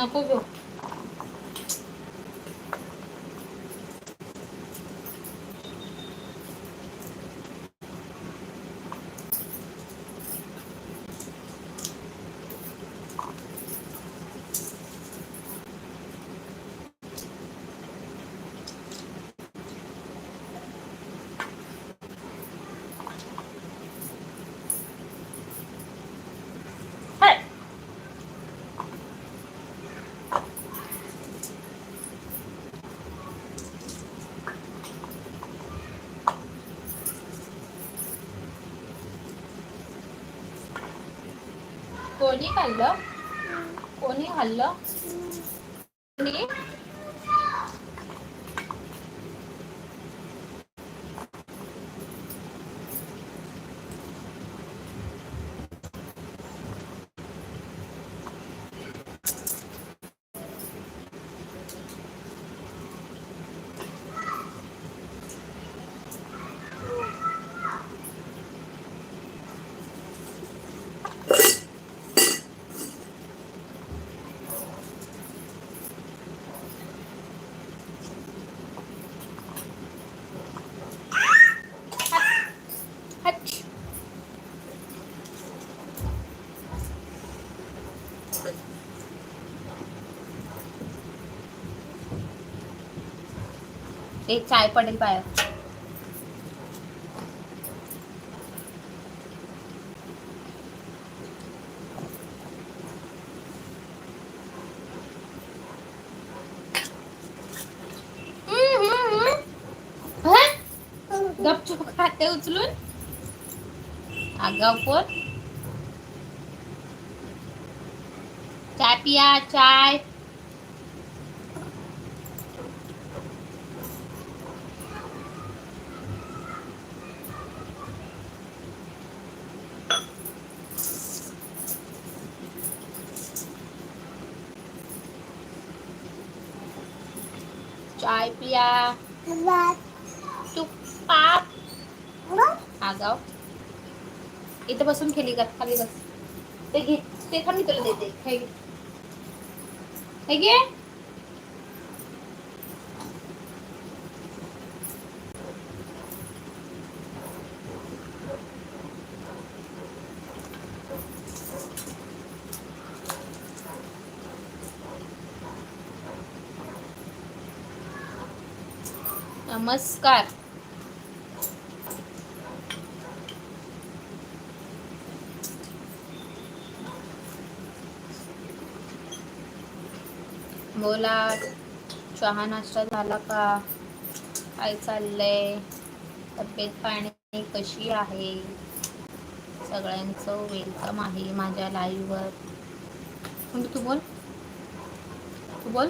नको घेऊ कोणी खाल्लं? कोणी खाल्लं कोणी हट. ते चाय पडेल पाय गपचूप खाते उचलून? आगाव पोर चाय पिया चाय. आगाव इथं बसून खेळली का खाली बस. ते घे, ते मी तुला देते. हे नमस्कार. बोला चहा नाश्ता झाला का? काय चाललंय? तब्येत पाणी कशी आहे? सगळ्यांचं वेलकम आहे माझ्या लाईव्हवर म्हणजे तू बोल. तू बोल.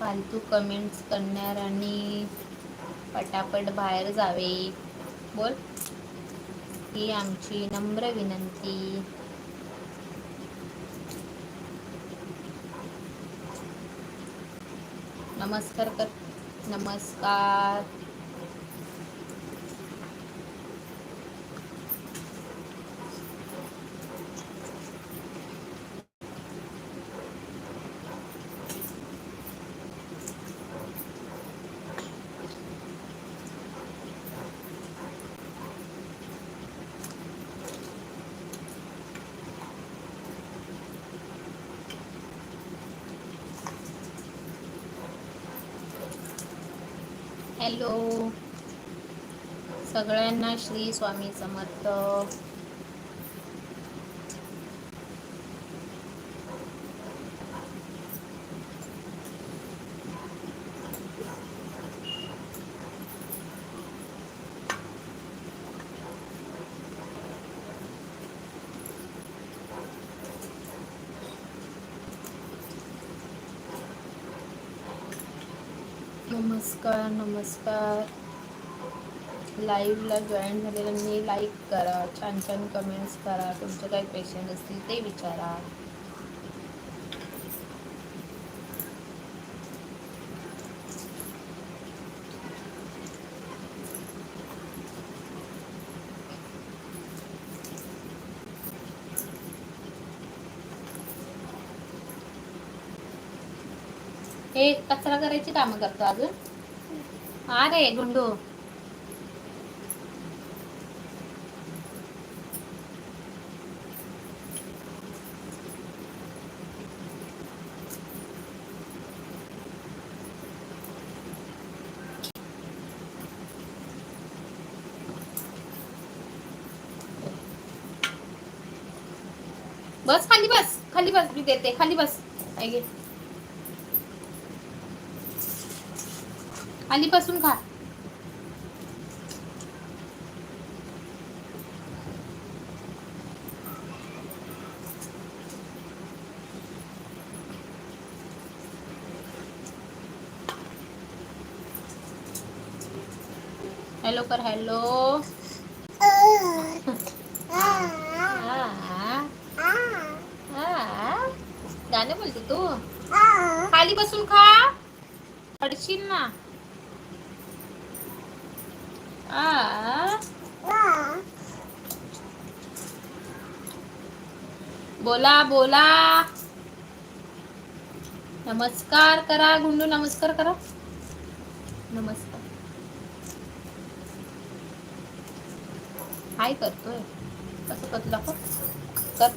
फालतू कमेंट्स करणाऱ्यांनी पटापट बाहेर जावे. बोल. ही आमची नम्र विनंती. नमस्कार कर नमस्कार. हॅलो. सगळ्यांना श्री स्वामी समर्थ. नमस्कार नमस्कार. लाईव्हला जॉईन झालेल्यांनी लाईक करा छान छान कमेंट्स करा. तुमचे काही पेशंट असतील ते विचारा. हे कचरा करायची कामं करतो अजून? अरे गुंडू. बस खाली बस खाली बस मी देते खाली बस. हे खाली खा. हॅलो कर हॅलो गाणे बोलते तू. खाली बसून खा. पडशील ना. बोला बोला. नमस्कार करा गुंडू नमस्कार करा. नमस्कार. हाय करतोय. कसं करतो दाखव. कर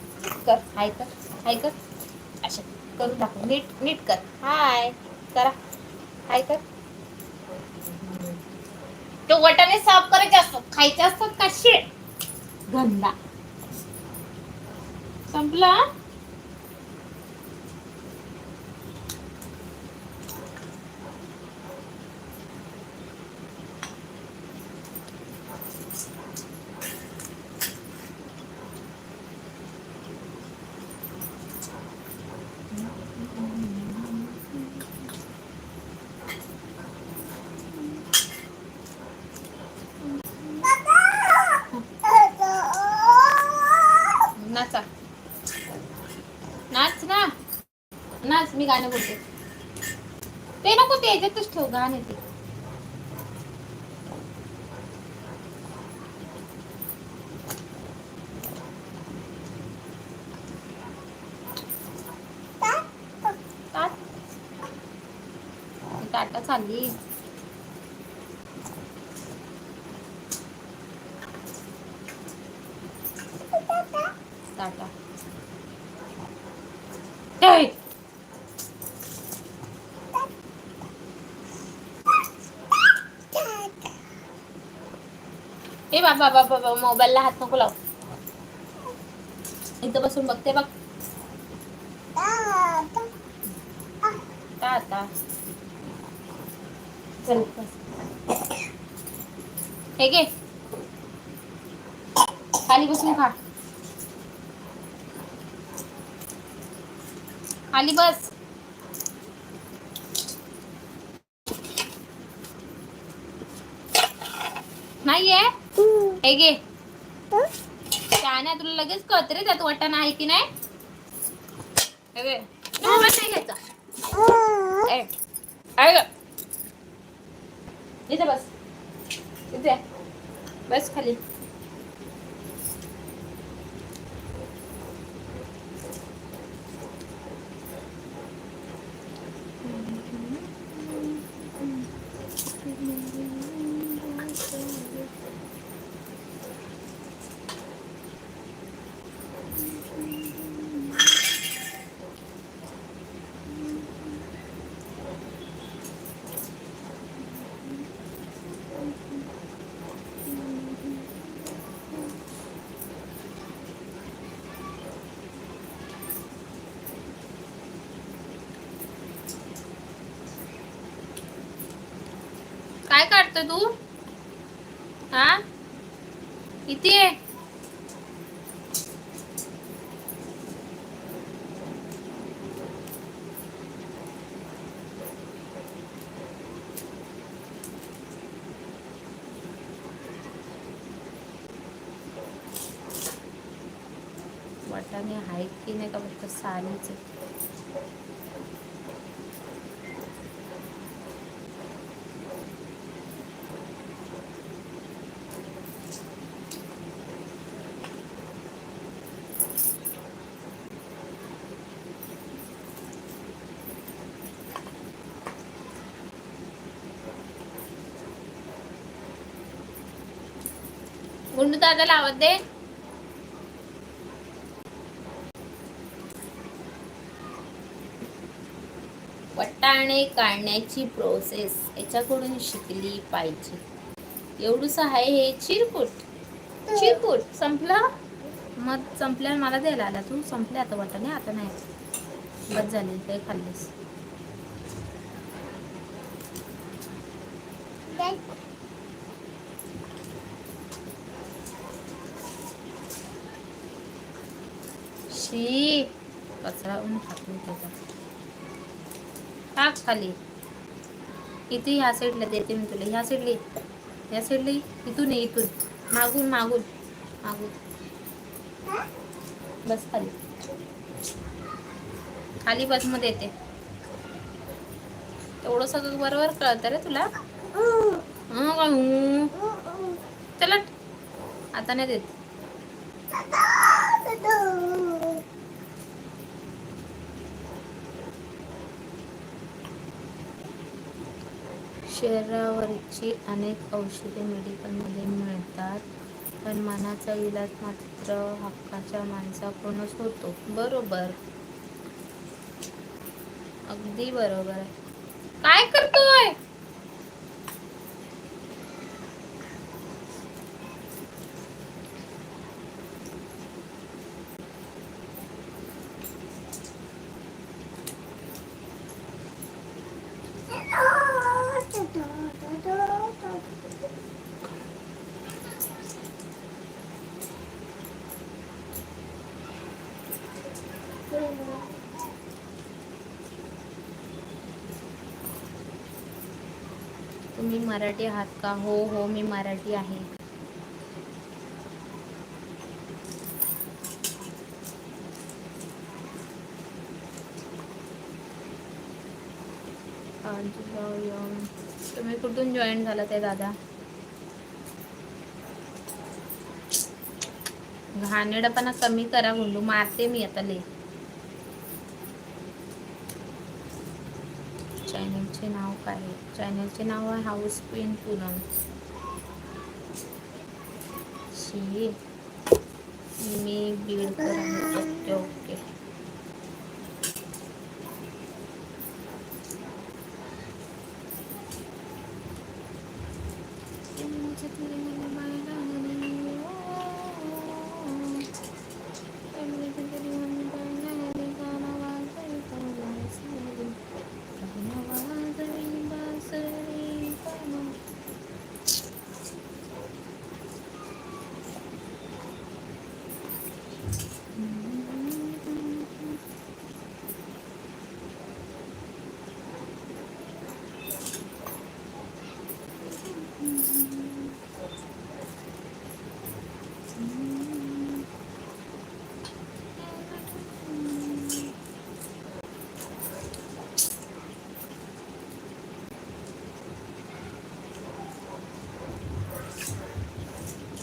कर. हाय कर हाय कर. अशा करून दाखव. नीट नीट कर. हाय. करा. हाय कर. तो वटाने साफ करायचे असतात खायचे असतात का? शेड गंदा संपला मी गाणं बोलते. ते नको ते याच्यातच ठेव गाणं ते. टाटा चालली. टाटा ए बाबा बाबा बाबा मोबाईलला हात नको लाव. इथं बसून बघते बघ. टाटा. चल. हे घे. खाली बसून खा. खाली बस. नाहीये. हे गे त्याने तुला लगेच कळत रे त्यात वाटाणा आहे की नाही. नाही घ्यायचा बस. इथे. बस खाली. काढतो तू हा? आहे वाटाणे आहेत की नाही का फक्त सालीच आहे दादा लावत दे. वटाणे काढण्याची प्रोसेस याच्याकडून शिकली पाहिजे. एवढस आहे हे चिरकुट. चिरकुट. संपला? मग संपल्यावर मला द्यायला आला तू. संपले आता वाटाणे आता नाही. बस झाली ते खाल्लीस शी कचरा ऊन टाकून त्याचा टाक खाली. इथे ह्या साईडला देते मी तुला. ह्या साईडला ह्या साईडला इथून ये इथून. मागून मागून. मागून. बस खाली. खाली बसमध्ये येते तेवढं सगळं बरोबर कळतं रे तुला? का चला आता नाही देत. शरीरावरची अनेक औषधे मेडिकलमध्ये मिळतात. पण मनाचा इलाज मात्र हक्काच्या माणसाकडूनच होतो. बरोबर. अगदी बरोबर. आहे काय करतोय तुम्ही मराठी आहात का? हो हो मी मराठी आहे. तुम्ही कुठून जॉईन झाला ते दादा? घाणेडपणा कमी करा गुंडू. मारते मी आता लई चॅनलचे नाव काय आहे चॅनलचे नाव आहे हाऊस क्वीन पूनम शी मी बीडकर आहे ओके ओके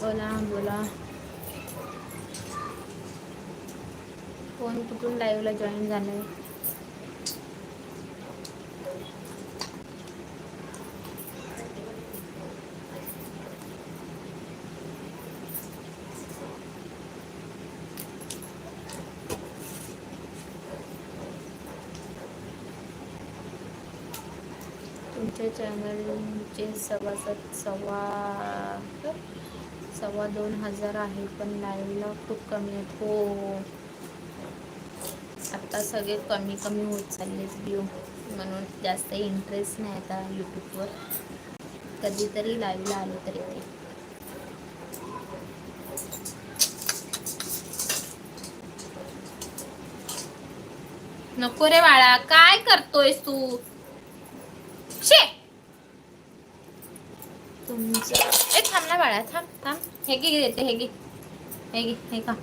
बोला बोला. कोण कुठून लाईव्हला जॉईन झालंय? तुमच्या चॅनलचे सभासद सवा सव्वा दोन हजार आहे पण लाईव्हला खूप कमी आहेत. हो. आत्ता सगळे कमी कमी होत चाललेत व्ह्यू म्हणून जास्त इंटरेस्ट नाही आता यूट्यूबवर कधीतरी लाईव्हला आलो तरी ते. नको रे बाळा काय करतोयस तू शे तुमचं ए थांब ना बाळा थांब थांब. हे घे देते हे घे. हे घे हे का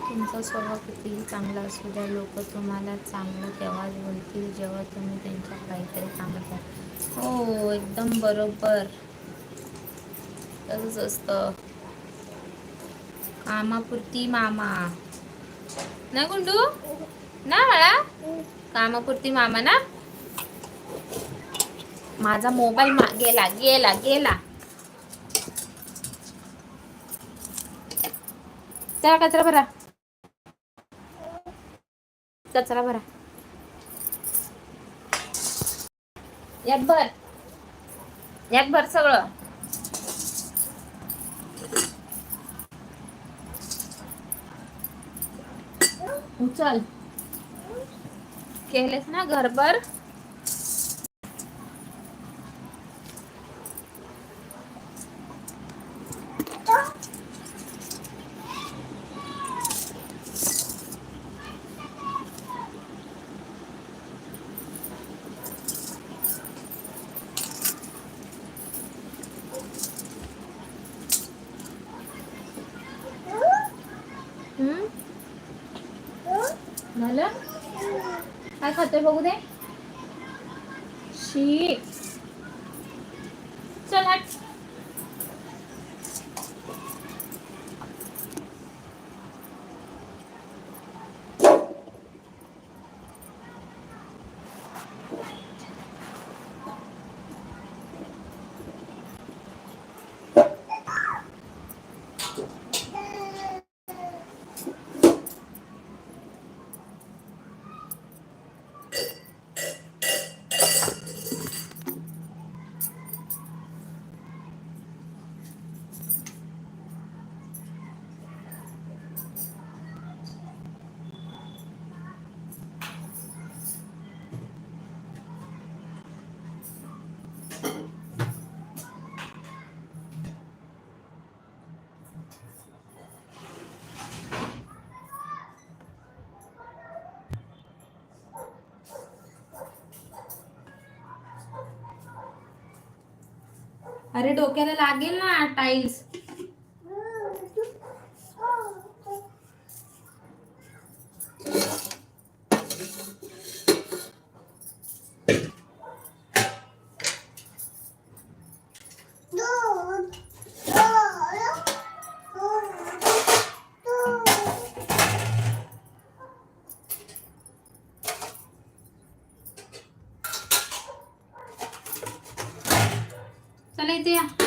तुमचा स्वभाव कितीही चांगला असू द्या लोक तुम्हाला चांगलं तेव्हाच बोलतील जेव्हा तुम्ही त्यांच्या काहीतरी सांगता हो एकदम बरोबर. तसंच असतं. कामापुरती मामा. ना गुंडू? ना बाळा? कामापुरती मामा ना? माझा मोबाईल मा गेला गेला गेला. चला कचरा भरा. कचरा भरा. यात भर. यात भर सगळं. उचल. केलेस ना घरभर? बघू दे. शी. चल हट. अरे डोक्याला लागेल ना टाईल्स चला इथे या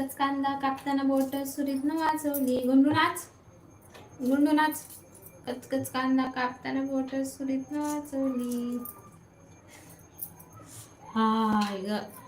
एकच कांदा कापताना बोट सुरीतनं वाजवली. गुंडून आज? गुंडून आज? कचकच कांदा कापताना बोट सुरीतनं वाजवली. हाय ग.